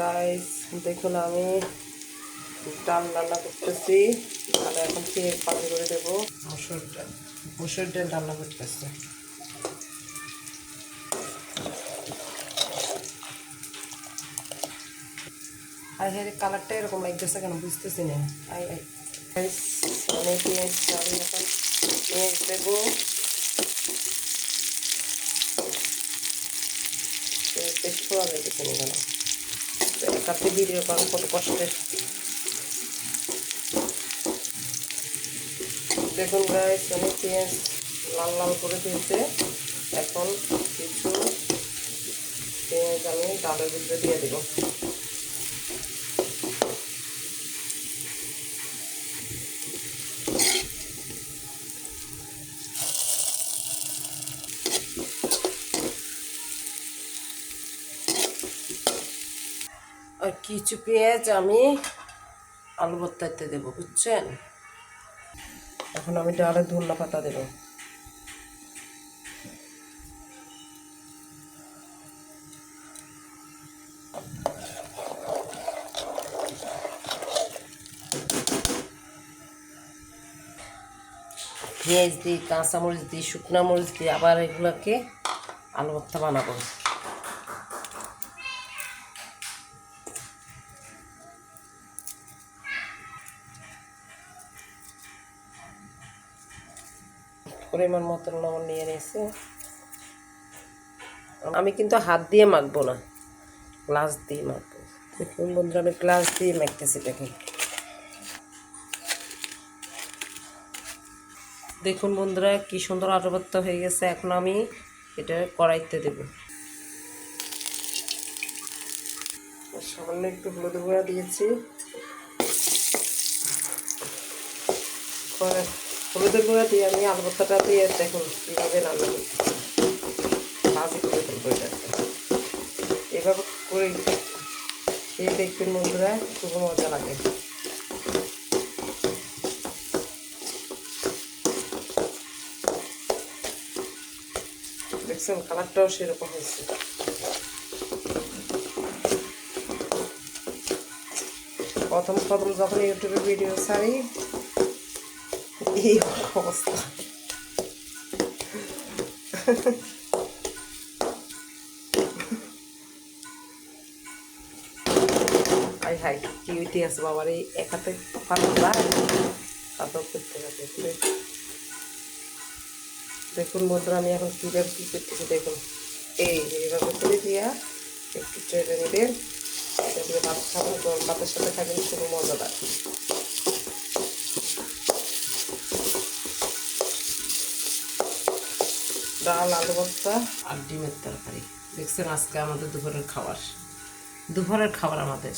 Guys দেখুন আমি ডাল রান্না করতেছি। তাহলে এখন চিনি পানি করে দেবো। মসুর ডাল মসুর ডাল রান্না করতেছে। আর হের কালারটা এরকম লাগতেছে কেন বুঝতেছি না। আই আই। পেঁয়াজ পেঁয়াজ দেবো। পেঁয়াজ বেশি যাইতেছে না কেন একাতে ভিডিও করা কত কষ্টের। দেখুন গায়ে আমি পেঁয়াজ লাল লাল করে দিয়েছে এখন কিছু পেঁয়াজ আমি ডালের ভিতরে দিয়ে দেবো। আর কিছু পেঁয়াজ আমি আলু ভর্তাতে দেবো, বুঝছেন? এখন আমি ডালে ধন্যা পাতা দেবো। পেঁয়াজ দিই, কাঁচামরিচ দিই, শুকনা মরিচ দিই, আবার এগুলোকে আলু ভর্তা বানাবো। পরিমাণ মতন লবণ নিয়ে নিয়েছি। আমি কিন্তু হাত দিয়ে মাখবো না, গ্লাস দিয়ে মাখবো। দেখুন বন্ধুরা, আমি গ্লাস দিয়ে মাখতেছি, দেখুন। দেখুন বন্ধুরা, কি সুন্দর আটবত্ত হয়ে গেছে। এখন আমি এটা কড়াইতে দেব। সামান্য একটু হলুদ গুঁড়া দিয়েছি। হলুদের গুঁড়া দিয়ে আমি আলু ভর্তাটা দিয়ে দেখুন কীভাবে রান্না করি ভাজি করে এভাবে করে খেয়ে দেখবেন বন্ধুরা, খুব মজা লাগে। দেখছেন, কালারটাও সেরকম হয়েছে। প্রথম প্রথম যখন ইউটিউবে ভিডিও ছাড়ি এই অবস্থা হাই হাই কি ইতিহাস বাবার এই হাতে তাতেও করতে দেখুন বন্ধুরা, আমি এখন কীভাবে কী করতেছি দেখুন। এই এইভাবে করে দিয়া একটু ট্রেনে দিয়ে ভাত খাব, গরম ভাতের সাথে খাবেন, শুধু মজাদার ডাল আলু ভর্তা আর ডিমের তরকারি। দেখছেন আজকে আমাদের দুপুরের খাবার। দুপুরের খাবার আমাদের।